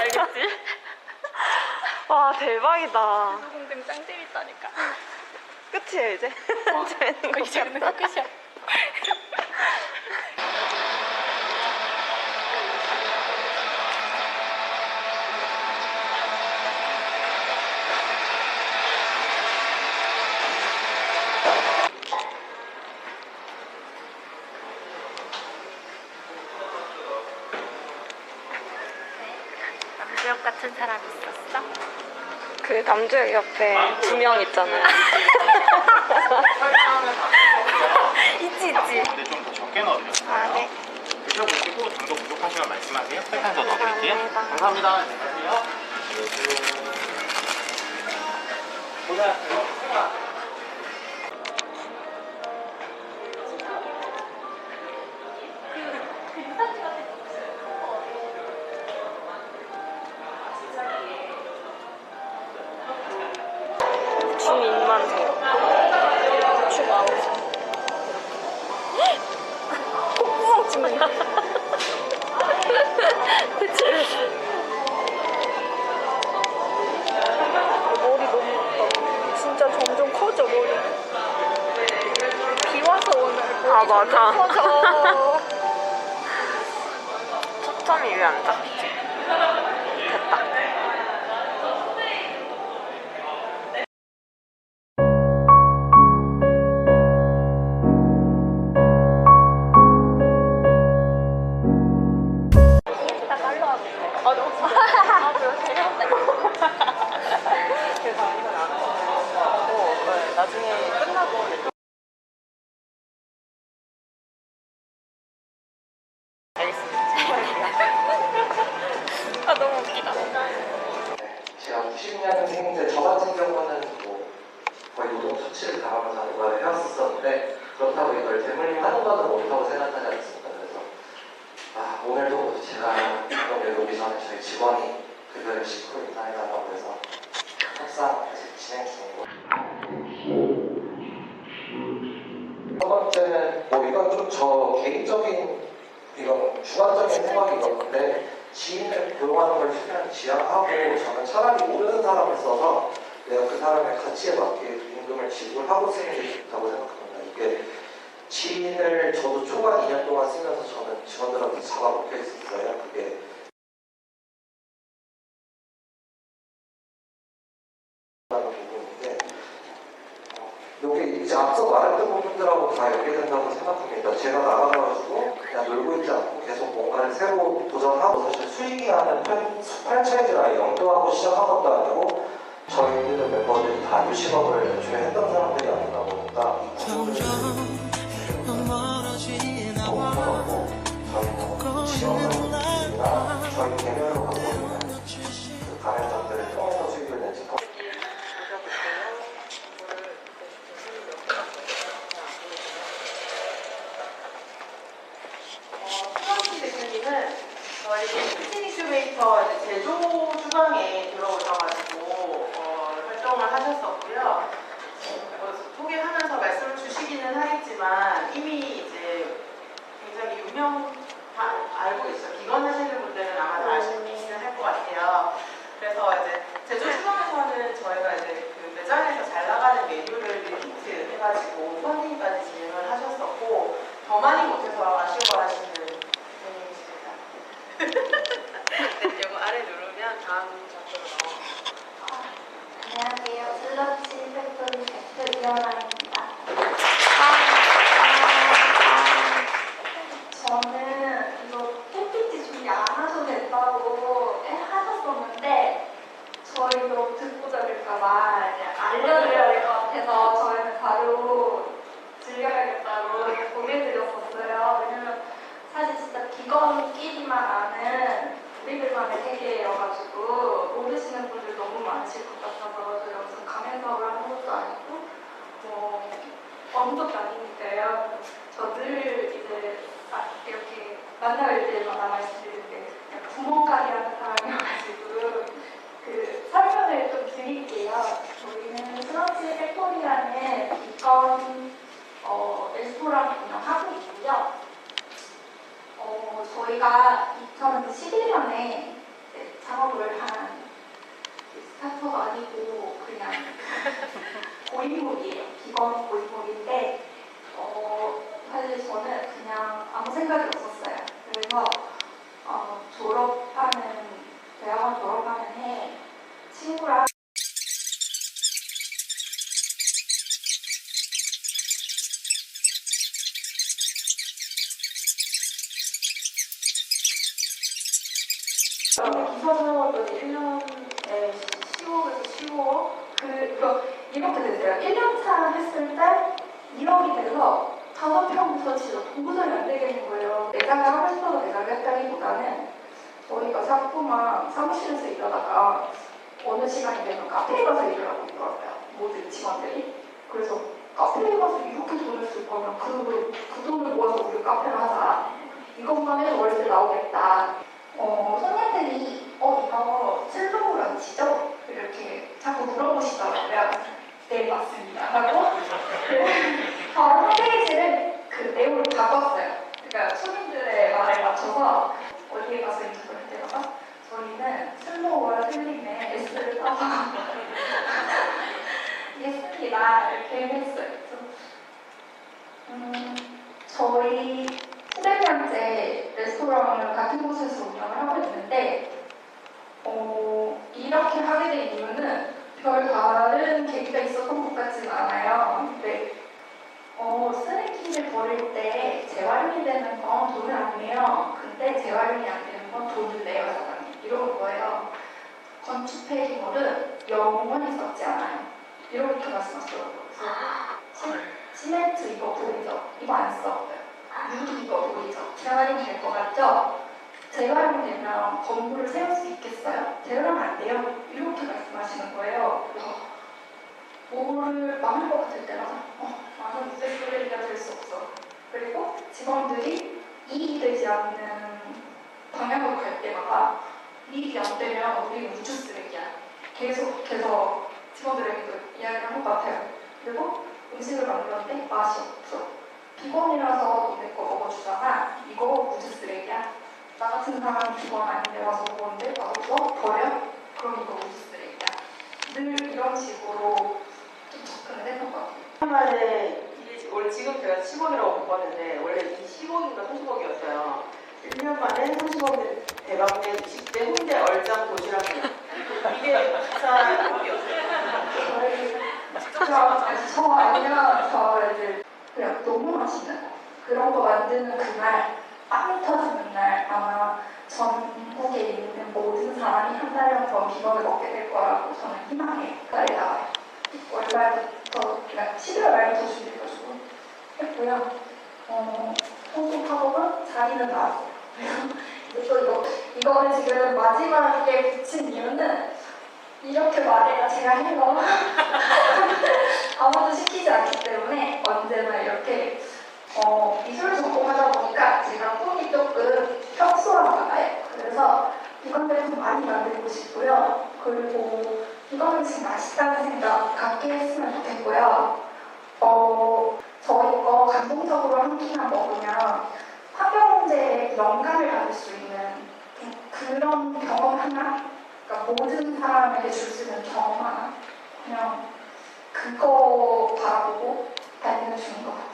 알겠지? 와 대박이다. 동생 짱 재밌다니까. 끝이에요 이제. 재밌는 거 이제는 그 끝이야. 남주혁 같은 사람 있었어? 그 남주혁 옆에 두 명 있잖아요. 있지 있지. 근데 좀 더 적게 넣어드릴게요. 아 네. 드셔보시고 정도 부족하시면 말씀하세요. 설탕 더 넣어드릴게요. 감사합니다. 감사합니다. 안녕하세요. 중 대체. 머리 너무. 진짜 점점 커져 머리. 비 와서 오늘 아 맞아. 커져. 초점이 왜 안 잡히지? 아 너무 진짜. 아 그래 재밌대. 그래서 이건 안 하고 네, 나중에 끝나고 아 너무 웃기다. 제가 90년생인데 저 같은 경우는 뭐 거의 노동 수치를 당하면서 이걸 해왔었는데 그렇다고 이걸 대물림 하는 거는 옳다고 생각하지 않습니다. 오늘도 제가 여기 오기 전에 저희 직원이 급여를 10% 인상해달라고 해서 협상 아직 진행 중이고 첫 번째는 뭐 이건 좀 저 개인적인 이건 주관적인 생각인 건데 지인을 고용하는 걸 최대한 지양하고 저는 차라리 모르는 사람을 써서 내가 그 사람의 가치에 맞게 임금을 지불하고 쓰는 게 좋다고 생각합니다. 이게 지인을 저도 초반 2년 동안 쓰면서 저는 직원들한테 잡아먹혀 있었어요. 그게 부분인데 어, 요게 이제 앞서 말했던 부분들하고 다 연계된다고 생각합니다. 제가 나가가지고 그냥 놀고 있지 않고 계속 뭔가를 새로 도전하고 사실 수익이 팬- 프랜차이즈를 아예 영도하고 시작한 것도 아니고 저희들 멤버들이 다 유식업을 애초에 했던 사람들이 아니다 보니까 이 구조를 지원하고 저희 개별로 갖고 있는 그 가맹점들을 통해서 수익을 대표님은 저희 피트니스메이커 이제 제조 주방에 들어오셔가지고 어, 활동을 하셨었고요. 어, 소개하면서 말씀을 주시기는 하겠지만 이미 이제 굉장히 유명 다 알고 있어요. 비건 하시는 분들은 아마 다 아시기는 할 것 같아요. 그래서 이제 제조 주방에서는 저희가 이제 그 매장에서 잘 나가는 메뉴를 리피트 해가지고 펀딩까지 진행을 하셨었고 더 많이 못해서 아쉬워하시는 분이십니다. 네, 이거 아래 누르면 다음 장소로 넘어. 안녕하세요. 슬러치 팩토리 대표 이현아입니다. 저는 이거 PPT 준비 안 하셔도 된다고 하셨었는데 저희도 듣고 자를까봐 이제 알려드려야 될 것 같아서 저희는 바로 즐겨야겠다고 이렇게 보내드렸었어요. 왜냐면 사실 진짜 비건끼리만 아는 우리들만의 세계여가지고 모르시는 분들 너무 많으실 것 같아서 저희가 무슨 강연 사업을 하는 것도 아니고 뭐 아무것도 아니니까요. 저 늘 이제 아, 만날 때마다 말씀드리는 게 구멍가게하는 사람이어가지고 그 설명을 좀 드릴게요. 저희는 스너치 팩토리라는 비건 어, 레스토랑 운영하고 있고요. 어, 저희가 2011년에 이렇게 됐어요. 1년차 했을 때 1억이 돼서 다섯 평부터 진짜 도저히 안 되겠는 거예요. 내장을 하고 싶어서 내장을 했다기보다는 저희가 자꾸만 사무실에서 일하다가 어느 시간이 되면 카페에 가서 일을 하고 있더라고요. 모든 직원들이. 그래서 카페에 가서 이렇게 돈을 쓸 거면 그, 그 돈을 모아서 우리 카페를 하자. 이것만 해도 월세 나오겠다. 어, 손님들이 어 이거 안 치죠? 이렇게 자꾸 물어보시더라고요. 네 맞습니다. 하고 바로 홈페이지를 그 내용을 바꿨어요. 그러니까 손님들의 말에 맞춰서 어디에 가서 인터뷰를 할 때마다 저희는 슬로우와 슬림의 S를 따서 예습니다 이렇게 했어요. 그래서 음, 저희 수백년째 레스토랑을 같은 곳에서 운영을 하고 있는데 어, 이렇게 하게 된 이유는 별 다른 계기가 있었던 것 같진 않아요. 근데 어, 쓰레기를 버릴 때 재활용이 되는 건안 내요. 근데 재활용이 안 되는 건 돈을 내요, 사장님. 이런 거예요. 건축 폐기물은 영원히 썩지 않아요. 이렇게 말씀하시더라고요. 시멘트 이거 보이죠? 이거 안 썩어요. 유리 이거 보이죠? 재활용 될 것 같죠? 재활용 되면 건물을 세울 수 있겠어요? 재활용 안 돼요? 이렇게 말씀하시는 거예요. 뭐를 망할 것 같을 때마다 어, 나는 무대 쓰레기가 될 수 없어. 그리고 직원들이 이익이 되지 않는 방향으로 갈 때마다 이익이 안 되면 우리 우주 쓰레기야. 계속해서 직원들에게도 이야기를 한 것 같아요. 그리고 음식을 만들었는데 맛이 없어. 비건이라서 너네 거 먹어주잖아. 이거 우주 쓰레기야. 나 같은 사람이 비건 아닌데 와서 먹었는데 맛없어? 버려? 그럼 이거 우주 쓰레기야. 늘 이런 식으로 만에 이게 원래 지금 제가 10억이라고 바꿨는데 원래 이 10억인가 30억이었어요. 1년 만에 30억을 대박낸 20대 홍대 얼짱 도시락이요. 이게 기사. 저희 저, 아니, 저 이제 그냥 너무 맛있는 거. 그런 거 만드는 그날 빵이 터지는 날 아마 전국에 있는 모든 사람이 한 달에 한번 비건을 먹게 될 거라고 저는 희망해요. 그날이 나와요. 월말부터 그러니까 11월 말부터 준비해가지고 했고요. 어, 통속 학업은 자리는 나왔어요. 또 이거 이거는 지금 마지막에 붙인 이유는 이렇게 말해야 제가 해요. 아무도 시키지 않기 때문에 언제나 이렇게 어, 미술 전공하다 보니까 제가 꿈이 조금 협소한가 봐요. 그래서 이건 제품 많이 만들고 싶고요. 그리고 음식 맛있다는 생각 갖게 했으면 좋겠고요. 어, 저희 거 감동적으로 한 끼만 먹으면 환경 문제에 영감을 받을 수 있는 그런 경험 하나 그러니까 모든 사람에게 줄 수 있는 경험 하나 그냥 그거 바라보고 달려주는 것 같아요.